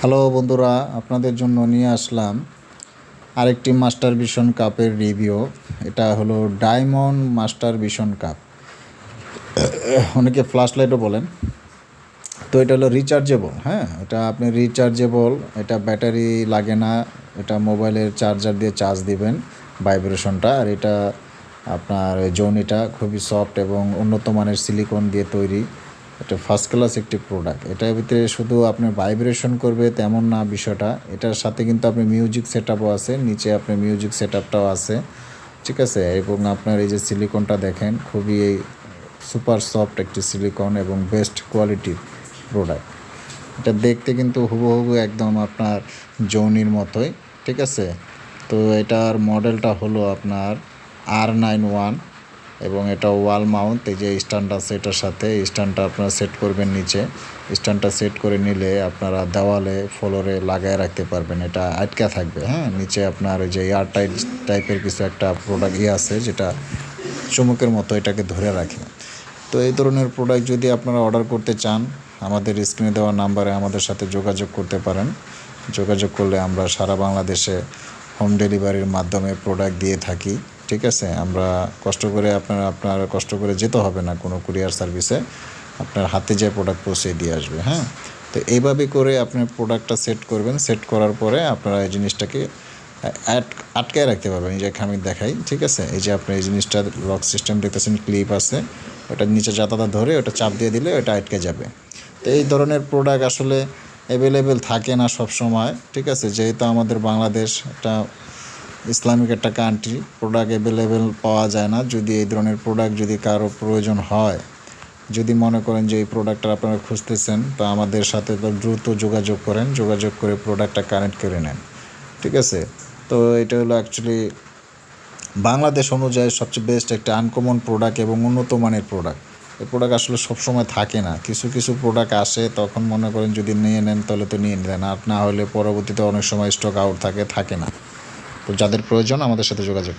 Hello বন্ধুরা, আপনাদের জন্য নিয়ে আসলাম আরেকটি মাস্টার ভিশন কাপের রিভিউ। এটা হলো ডায়মন্ড মাস্টার ভিশন কাপ। অনেকে ফ্ল্যাশ লাইটও বলেন। তো এটা হলো রিচার্জেবল হ্যাঁ? এটা আপনি রিচার্জেবল, এটা ব্যাটারি লাগে না, এটা মোবাইলের চার্জার দিয়ে চার্জ দিবেন ভাইব্রেশনটা, আর এটা আপনার জৌনিটা খুবই সফট এবং উন্নত মানের সিলিকন দিয়ে তৈরি। এটা ফার্স্ট ক্লাস একটি প্রোডাক্ট এটার ভিতরে শুধু আপনার ভাইব্রেশন করবে তেমন না বিষয়টা। এটার সাথে কিন্তু আপনি মিউজিক সেট আছে, নিচে আপনার মিউজিক সেট আছে, ঠিক আছে? এবং আপনার এই যে সিলিকনটা দেখেন, খুবই এই সুপার সফট একটি সিলিকন এবং বেস্ট কোয়ালিটির প্রোডাক্ট এটা দেখতে কিন্তু হুবহু একদম আপনার জৌনির মতোই, ঠিক আছে? তো এটার মডেলটা হলো আপনার আর নাইন ওয়ান এবং এটা ওয়াল মাউন্ট এই যে স্ট্যান্ড আছে এটার সাথে স্ট্যান্ডটা আপনারা সেট করবেন নিচে। স্ট্যান্ডটা সেট করে নিলে আপনারা দেওয়ালে ফ্লোরে লাগায় রাখতে পারবেন। এটা আটকা থাকবে হ্যাঁ? নিচে আপনার ওই যে এয়ার টাইট টাইপের কিছু একটা প্রোডাক্ট ইয়ে আছে, যেটা চুমুকের মতো এটাকে ধরে রাখে। তো এই ধরনের প্রোডাক্ট যদি আপনারা অর্ডার করতে চান, আমাদের স্ক্রিনে দেওয়া নাম্বারে আমাদের সাথে যোগাযোগ করতে পারেন। যোগাযোগ করলে আমরা সারা বাংলাদেশে হোম ডেলিভারির মাধ্যমে প্রোডাক্ট দিয়ে থাকি। ঠিক আছে, আমরা কষ্ট করে আপনার আপনার কষ্ট করে যেতে হবে না কোনো কুরিয়ার সার্ভিসে। আপনার হাতে যে প্রোডাক্ট পৌঁছে দিয়ে আসবে হ্যাঁ? তো এইভাবে করে আপনি প্রোডাক্টটা সেট করবেন। সেট করার পরে আপনারা এই জিনিসটাকে আট, আটকায় রাখতে পারবেন। এই যে আমি দেখাই, ঠিক আছে? এই যে আপনি এই জিনিসটা লক সিস্টেম দেখতেছেন ক্লিপ আছে। ওটা নিচে জাতাটা ধরে ওটা চাপ দিয়ে দিলে ওটা আটকে যাবে। তো এই ধরনের প্রোডাক্ট আসলে অ্যাভেলেবেল থাকে না সব সময় ঠিক আছে? যেহেতু আমাদের বাংলাদেশ একটা ইসলামিক একটা কান্ট্রি প্রোডাক্ট অ্যাভেলেবেল পাওয়া যায় না। যদি এই ধরনের প্রোডাক্ট যদি কারও প্রয়োজন হয়, যদি মনে করেন যে এই প্রোডাক্টটা আপনারা খুঁজতেছেন, তো আমাদের সাথে তো দ্রুত যোগাযোগ করেন, যোগাযোগ করে প্রোডাক্টটা কানেক্ট করে নেন। ঠিক আছে? তো এটা হলো অ্যাকচুয়ালি বাংলাদেশ অনুযায়ী সবচেয়ে বেস্ট একটা আনকমন প্রোডাক্ট এবং উন্নত মানের প্রোডাক্ট এই প্রোডাক্ট আসলে সবসময় থাকে না। কিছু কিছু প্রোডাক্ট আসে, তখন মনে করেন যদি নিয়ে নেন, তাহলে তো নিয়ে নেন। আর না হলে পরবর্তীতে অনেক সময় স্টক আউট থাকে থাকে না। যাদের প্রয়োজন আমাদের সাথে যোগাযোগ।